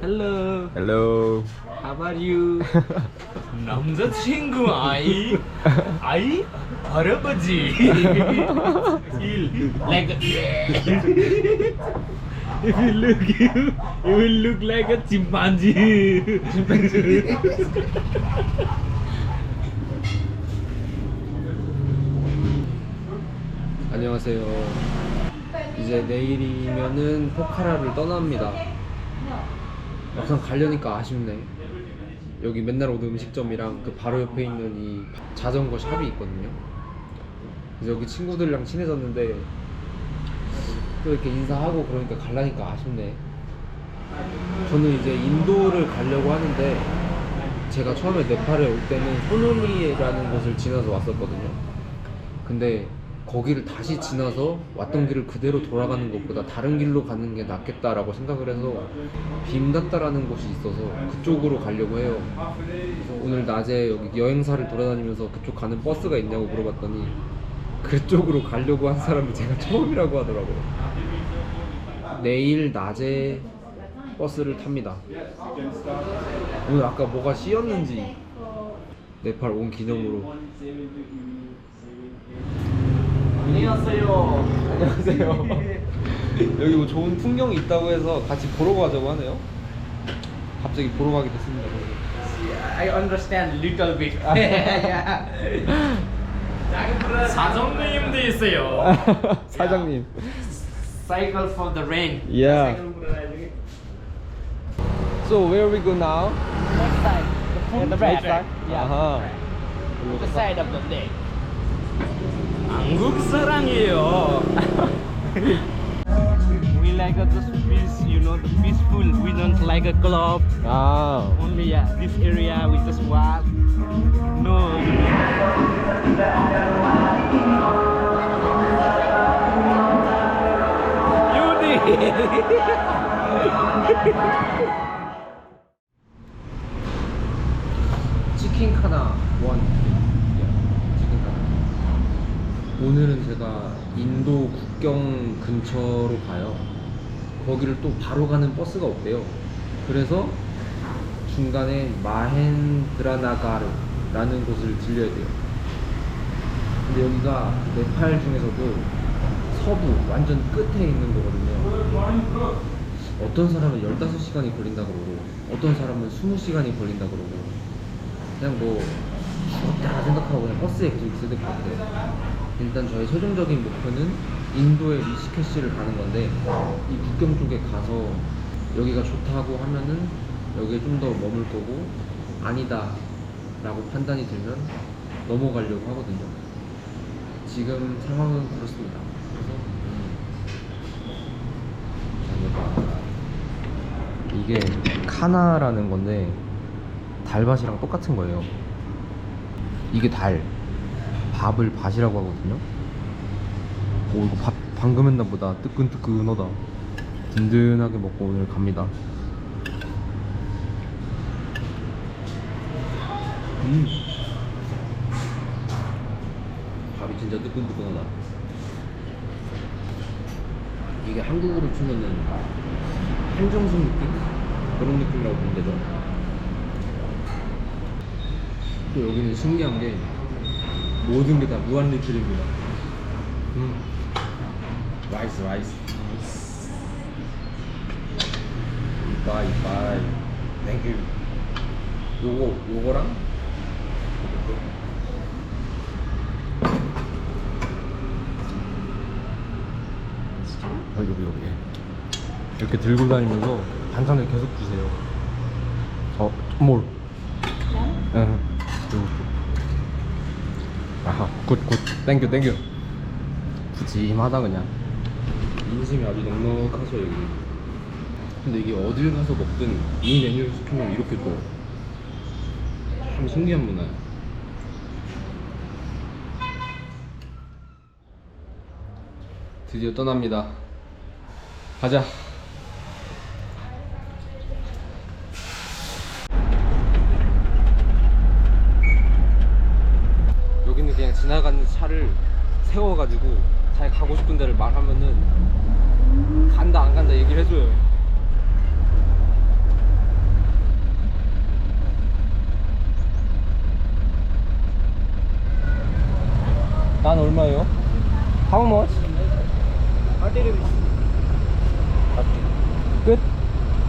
Hello. Hello. How are you? 남자친구 아이 아이 할아버지 like if you look you you will look like a chimpanzee 안녕하세요. 이제 내일이면은 포카라를 떠납니다. 막상 가려니까 아쉽네. 여기 맨날 오는 음식점이랑 그 바로 옆에 있는 이 자전거 샵이 있거든요. 그래서 여기 친구들이랑 친해졌는데 또 이렇게 인사하고 그러니까 갈라니까 아쉽네. 저는 이제 인도를 가려고 하는데 제가 처음에 네팔에 올 때는 호놀리라는 곳을 지나서 왔었거든요. 근데 거기를 다시 지나서 왔던 길을 그대로 돌아가는 것보다 다른 길로 가는 게 낫겠다라고 생각을 해서 빔다따라는 곳이 있어서 그쪽으로 가려고 해요. 그래서 오늘 낮에 여기 여행사를 돌아다니면서 그쪽 가는 버스가 있냐고 물어봤더니 그쪽으로 가려고 한 사람이 제가 처음이라고 하더라고요. 내일 낮에 버스를 탑니다. 오늘 아까 뭐가 씌었는지 네팔 온 기념으로 안녕하세요 안녕하세요. 여기 뭐 좋은 풍경이 있다고 해서 같이 보러 가자고 하네요. 갑자기 보러 가게 됐습니다. I understand little bit 아. 사장님도 있어요 사장님. Cycle for the rain Yeah. So where we go now? Left side the front the right side? yeah 아하. the side of the leg 한국 사랑이에요 we like a just peace you know the peaceful we don't like a club 아. only yeah this area we just walk no you know 치킨 카나 원. 치킨 카나. 오늘은 제가 인도 국경 근처로 가요. 거기를 또 바로 가는 버스가 없대요. 그래서 중간에 마헨드라나가르라는 곳을 들려야 돼요. 근데 여기가 네팔 중에서도 서부 완전 끝에 있는 거거든요. 어떤 사람은 15시간이 걸린다 그러고 어떤 사람은 20시간이 걸린다 그러고 그냥 뭐 죽었다 생각하고 그냥 버스에 계속 있어야 될 것 같아요. 일단 저의 최종적인 목표는 인도의 리시케시를 가는 건데 이 국경 쪽에 가서 여기가 좋다고 하면은 여기에 좀 더 머물 거고 아니다 라고 판단이 들면 넘어가려고 하거든요. 지금 상황은 그렇습니다. 그래서 음, 이게 카나라는 건데 달밭이랑 똑같은 거예요. 이게 달, 밥을 밭이라고 하거든요. 오 이거 밥 방금 했나 보다. 뜨끈뜨끈하다. 든든하게 먹고 오늘 갑니다. 음. 밥이 진짜 뜨끈뜨끈하다. 이게 한국으로 치면은 한정식 느낌? 그런 느낌이라고 보면 되죠. 또 여기는 신기한 게 모든 게 다 무한 리필입니다. 음. 라이스 라이스. 이빠이 이빠이. 땡큐. 요거 요거랑 여기 여기 여기 이렇게 들고 다니면서 반찬을 계속 주세요. 어, 뭘? 응. 요거. 아하, 굿, 굿. 땡큐, 땡큐. 푸짐하다, 그냥. 인심이 아주 넉넉하죠, 여기. 근데 이게 어딜 가서 먹든 이 메뉴를 시키면 이렇게 또. 참 신기한 문화야. 드디어 떠납니다. 가자. 세워가지고 자기 가고 싶은 데를 말하면은 간다 안 간다 얘기를 해줘요 난 얼마예요? How much? Thirty rupees. 끝?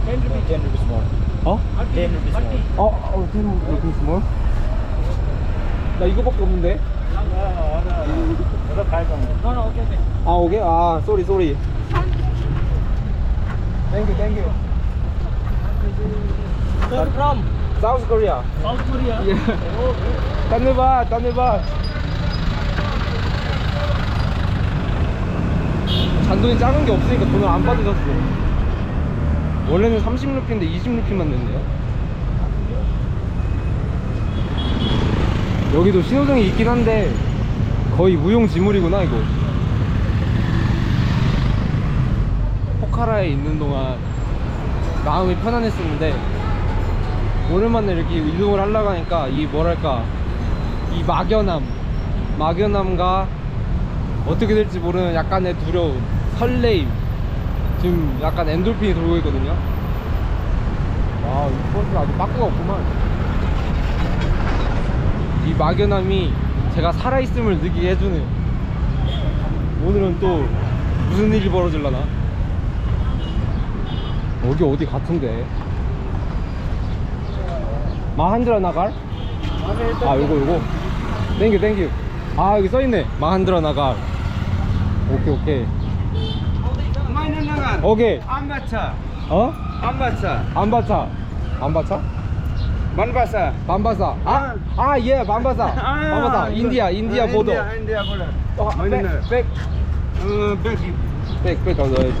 Ten rupees. Ten rupees more. 어? Ten rupees more. 어? 어, 10 rupees more? 나 이거밖에 없는데? That's 5 No, no, okay, okay. 아 오케이? 아 쏘리 쏘리 땡큐 땡큐 Where from? 사우스 코리아 South Korea. 예. 딴데봐 딴데봐 잔돈이 작은 게 없으니까 돈을 안 받으셨어 원래는 30루피인데 20루피만 냈네요 여기도 신호등이 있긴 한데 거의 무용지물이구나 이거. 포카라에 있는 동안 마음이 편안했었는데 오랜만에 이렇게 이동을 하려고 하니까 이 뭐랄까 이 막연함 막연함과 어떻게 될지 모르는 약간의 두려움 설레임 지금 약간 엔돌핀이 돌고 있거든요. 와 이버스 아주 빠꾸가 없구만 이 막연함이 제가 살아있음을 느끼게 해주는 오늘은 또 무슨 일이 벌어질라나 여기 어디 같은데 마한드라 나갈? 아 요거 요거 땡큐 땡큐 아 여기 써있네 마한드라 나갈 오케이 오케이 Mainan nagar. 오케이 Ambacha. 어? 안바차 안바차? 반바사. 반바사. 인디아, 인디아 보도. India, India border. 어, Mainan nagar. 백, Uh, back. 백, 백, 백 넣어야지.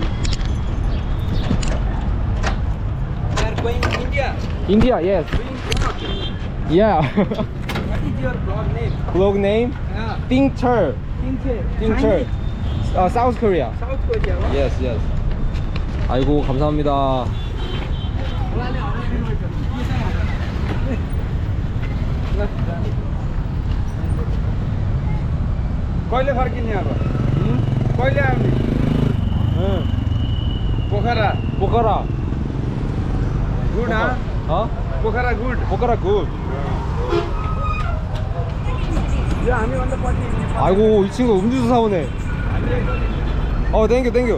We are going India. Doing vlog. 예. What is your blog name? 블로그 네임? Yeah. 띵철. Inche. 띵철. 아, 사우스 코리아. South Korea. what? 예스, 예스. 아이고, 감사합니다. কইলে ফারকিনি আবার কইলে আমি হ্যাঁ পোখারা Pokhara good হ্যাঁ হ্যাঁ Pokhara good Pokhara good 아이고 이 친구 음주수 사오네 어 땡큐 땡큐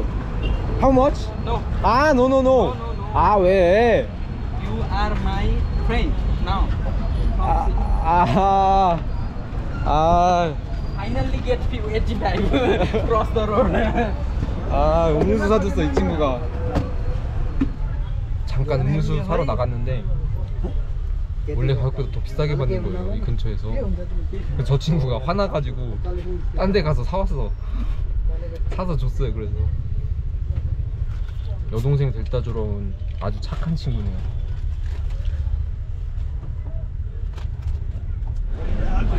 How much? No 아 노노노 no, no, no. 아왜 You are my friend now 아아 아, 아. Finally get few 85 cross the road. 아, 음료수 사줬어, 이 친구가. 잠깐 음료수 사러 나갔는데, 원래 가격보다 더 비싸게 받는 거예요, 이 근처에서. 그래서 저 친구가 화나가지고, 딴 데 가서 사왔어. 사서 줬어요, 그래서. 여동생 데려다 주러 온 아주 착한 친구네요.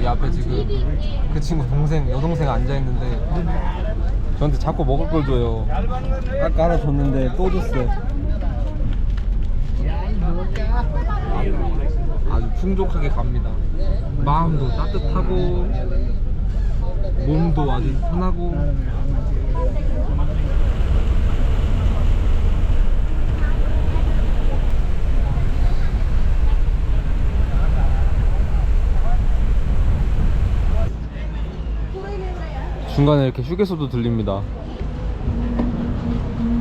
이 앞에 지금 그 친구 동생 여동생 앉아 있는데 저한테 자꾸 먹을 걸 줘요. 깎아 하나 줬는데 또 줬어요. 아주 풍족하게 갑니다. 마음도 따뜻하고 몸도 아주 편하고 중간에 이렇게 휴게소도 들립니다.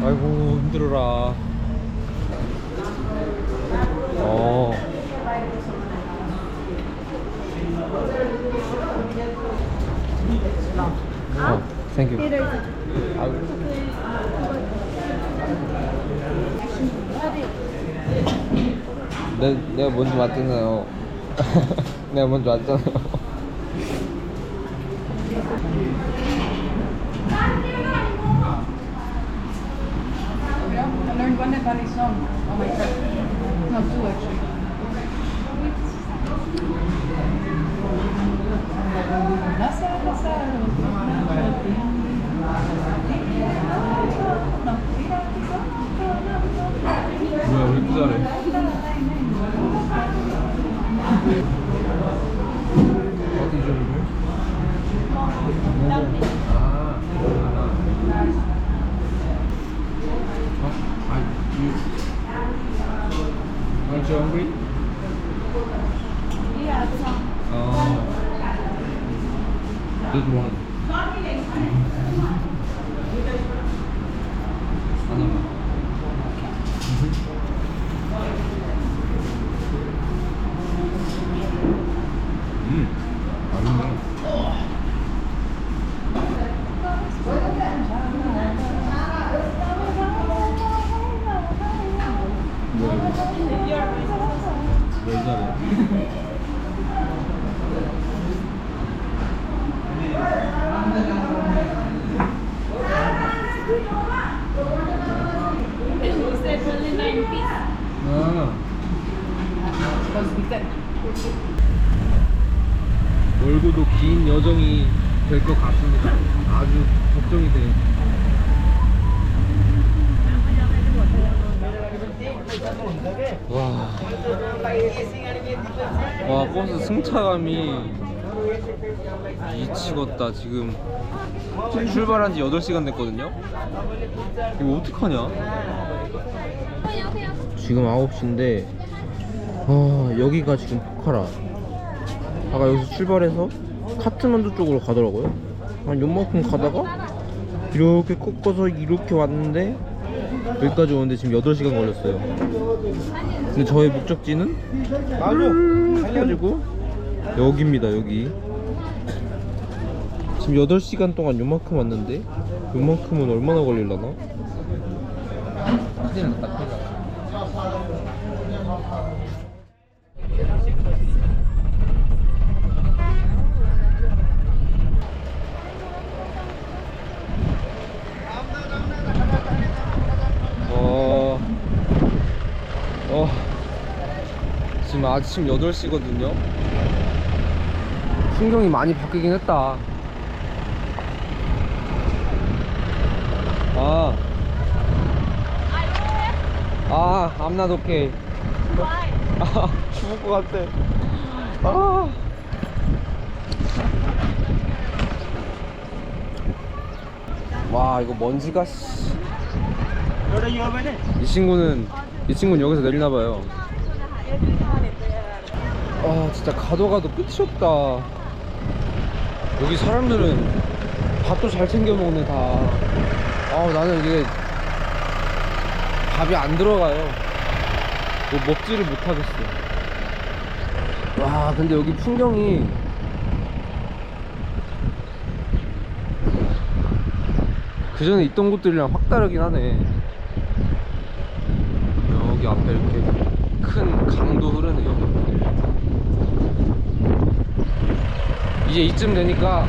아이고 힘들어라. 어. 어, 땡큐. 아이고. 내, 내가 먼저 왔잖아요. 내가 먼저 왔잖아요. I learned one Nepali song on my trip. No, two actually. Nasa, nasa, 뭐야, 아, 어? 아, you aren't you hungry? 어. This one. 될 것 같습니다. 아주 걱정이 돼. 와. 와, 버스 승차감이 미치겠다. 지금 출발한 지 8시간 됐거든요? 이거 어떡하냐? 지금 9시인데, 아, 여기가 지금 포카라. 아까 여기서 출발해서 카트만두 쪽으로 가더라고요. 한 요만큼 가다가 이렇게 꺾어서 이렇게 왔는데 여기까지 오는데 지금 8시간 걸렸어요. 근데 저의 목적지는 해가지고 여기입니다 여기. 지금 8시간 동안 요만큼 왔는데 요만큼은 얼마나 걸릴라나? 큰일 났다 큰일 났다. 아침 8시거든요. 풍경이 많이 바뀌긴 했다. 아, 아, I'm not okay. 아, 죽을 것 같아. 아. 와, 이거 먼지가, 씨. 이 친구는 이 친구는 여기서 내리나 봐요. 아 진짜 가도 가도 끝이 없다. 여기 사람들은 밥도 잘 챙겨 먹네 다. 아 나는 이게 밥이 안 들어가요. 뭐 먹지를 못하겠어. 와 근데 여기 풍경이 그 전에 있던 곳들이랑 확 다르긴 하네. 여기 앞에 이렇게 큰 강도 흐르네요. 이제 이쯤 되니까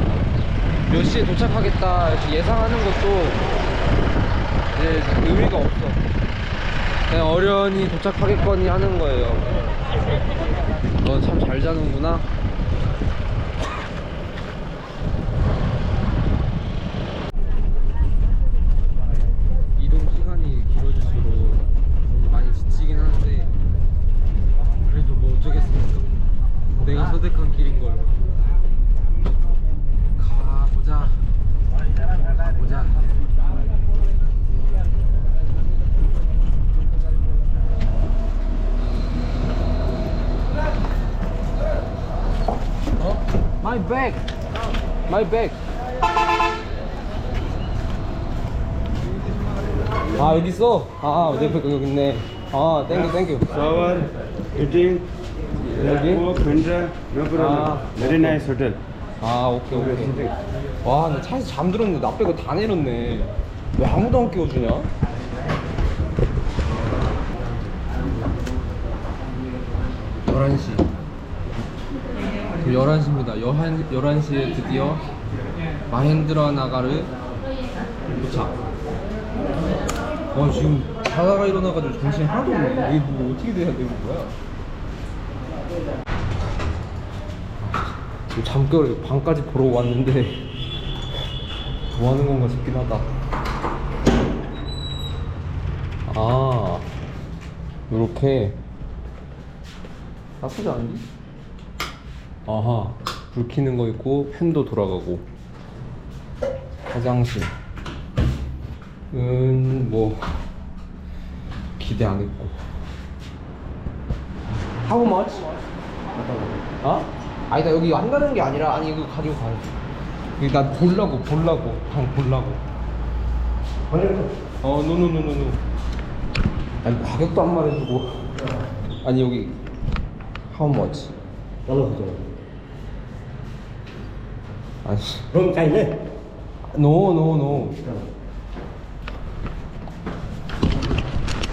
몇 시에 도착하겠다 이렇게 예상하는 것도 이제 의미가 없어. 그냥 어련히 도착하겠거니 하는 거예요. 너 참 잘 자는구나. 이동 시간이 길어질수록 좀 많이 지치긴 하는데 그래도 뭐 어쩌겠습니까 내가 선택한 길인 걸 가보자 가보자 어? My bag My bag 아 여기 있어? 아 내 백 여기 있네 아 땡큐 땡큐 shower, eating, 여기? no problem. Ah, Very nice hotel. 아 오케이 오케이 와 나 차에서 잠들었는데 나 빼고 다 내렸네 왜 아무도 안 깨워주냐? 열한 시 11시입니다 11, 11시에 드디어 마헨드라 나가르 도착 와 지금 자다가 일어나가지고 정신이 하나도 없네 이게 뭐 어떻게 돼야 되는 거야 지금 잠결에 방까지 보러 왔는데 뭐 하는 건가 싶긴 하다. 아, 요렇게 나쁘지 않니? 아하, 불 켜는 거 있고 팬도 돌아가고. 화장실. 은 뭐 기대 안 했고. How much? 어? 아니다 여기 안 가는 게 아니라 아니 이거 가지고 가야지 이게 나 보려고 보려고. 방 보려고. 어 노노노노노. 아니 가격도 안 말해주고. 아니 여기. How much 아니 Room kindness. 노 노 노.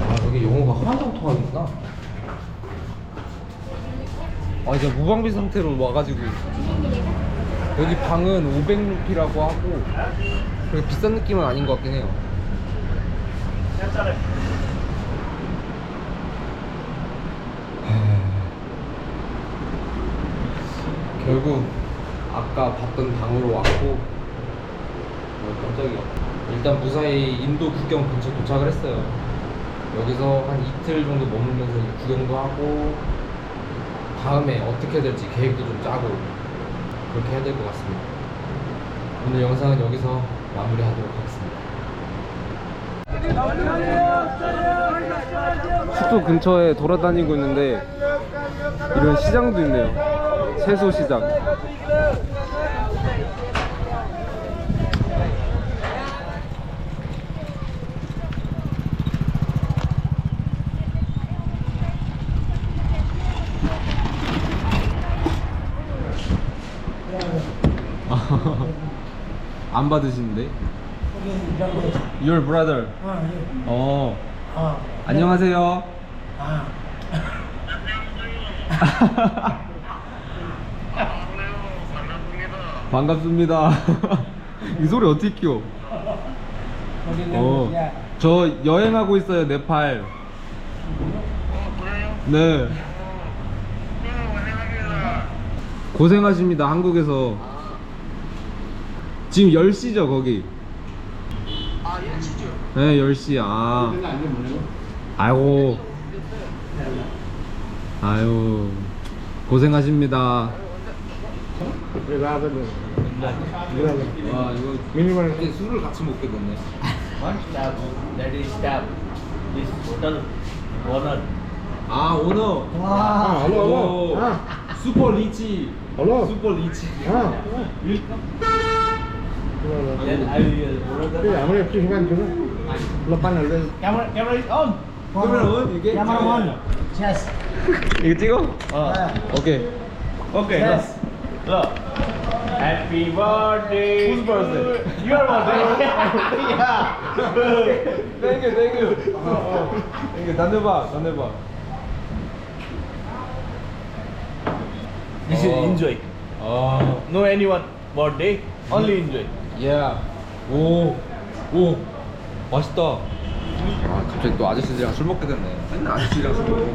아 여기 영어가 하나도 안 통하겠구나. 아 이제 무방비 상태로 와가지고 여기 방은 500루피라고 하고 그렇게 비싼 느낌은 아닌 것 같긴 해요. 결국 아까 봤던 방으로 왔고 어, 깜짝이야 일단 무사히 인도 국경 근처 도착을 했어요 여기서 한 이틀 정도 머물면서 구경도 하고 다음에 어떻게 될지 계획도 좀 짜고 그렇게 해야 될 것 같습니다. 오늘 영상은 여기서 마무리하도록 하겠습니다. 숙소 근처에 돌아다니고 있는데 이런 시장도 있네요. 채소 시장. 안 받으시는데? Your brother. 어. 안녕하세요. 반갑습니다. 이 소리 어떻게 키워? 어. 저 여행하고 있어요, 네팔. 네. 고생하십니다, 한국에서. 지금 10시죠, 거기? 아, 10시죠. 네, 10시. 아. 아이고. 아유. 고생하십니다. 와, 이거 미니멀 술을 같이 먹게 됐네. One staff, that is staff. This hotel owner. 아, 오너. 아, hello, hello. 오, 아. 슈퍼 리치. Hello. 슈퍼 리치. Ah. Then I will brother. Cái ảo này chưa ăn chưa? Lập ban ở đây. Camera, camera is on. 카메라 온 이게? Camera on. Yes. 이거 찍어? 오케이. Okay. Yes. Look. Happy birthday. Whose birthday? Your birthday. yeah. 땡큐 땡큐. 땡큐 단내봐 단내봐. This is Oh. enjoy. 아. No anyone birthday. Only enjoy. 예. 오. 오. 맛있다. 아 갑자기 또 아저씨들이랑 술 먹게 됐네. 맨날 아저씨들이랑 술 먹고.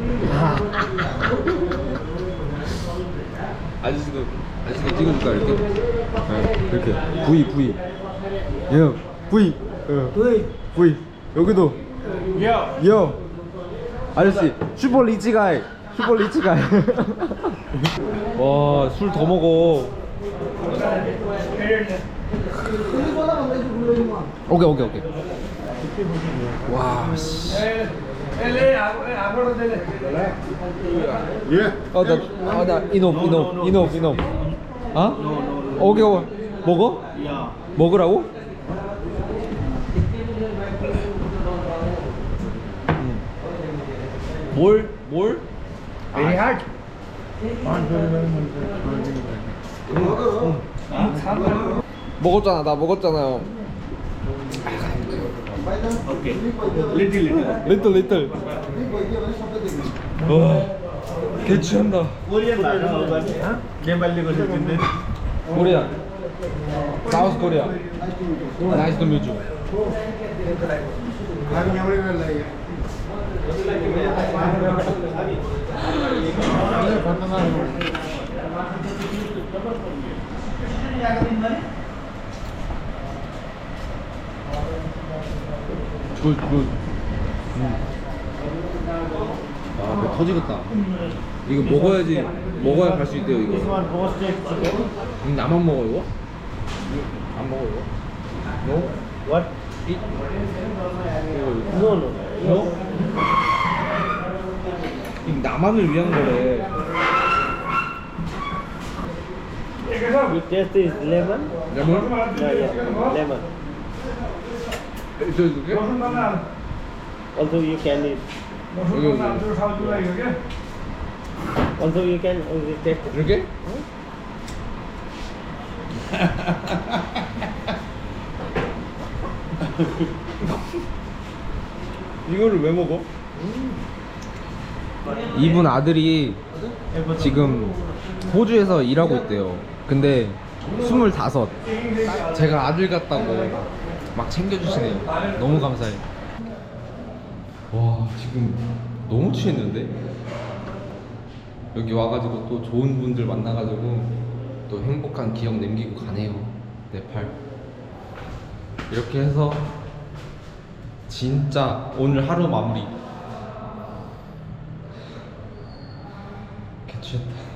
아저씨도 아저씨도 찍어줄까 이렇게? 네, 이렇게 V V. 예. V. V. V. 여기도. Yeah. 요. 아저씨 슈퍼 리치가이. 슈퍼 리치가이. 와 술 더 먹어. 오케이 오케이 오케이. 와 씨. Yeah. 어 나 아, 나 이놈 이놈 이놈 이놈. 어? 오케이 오케이. 먹어? 먹으라고? 뭘? 뭘? Very hard. 먹었잖아 나 먹었잖아요 Okay. Little little. 리틀 리틀 와 개취한다 Korean lah. no, but, huh? Came by legal system then. 코리아 사우스 코리아 나이스 투 뮤즈 굿굿 아, 배 터지겠다. 이거 먹어야지, 먹어야 갈 수 있대요, 이거. 음, 나만 먹어, 이거? 안 먹어, 이거? 너? What? 이? No, no. 너? 이거 나만을 위한 거래. You taste this lemon? 레몬? Yeah, yeah. Lemon. Also you can eat. 여기. Also you can taste it. 이렇게? 이거를 왜 먹어? 이분 아들이 지금 호주에서 일하고 있대요. 근데 25. 제가 아들 같다고 막 챙겨주시네요. 너무 감사해요. 와, 지금 너무 취했는데? 여기 와가지고 또 좋은 분들 만나가지고 또 행복한 기억 남기고 가네요. 네팔. 이렇게 해서 진짜 오늘 하루 마무리. 개취했다.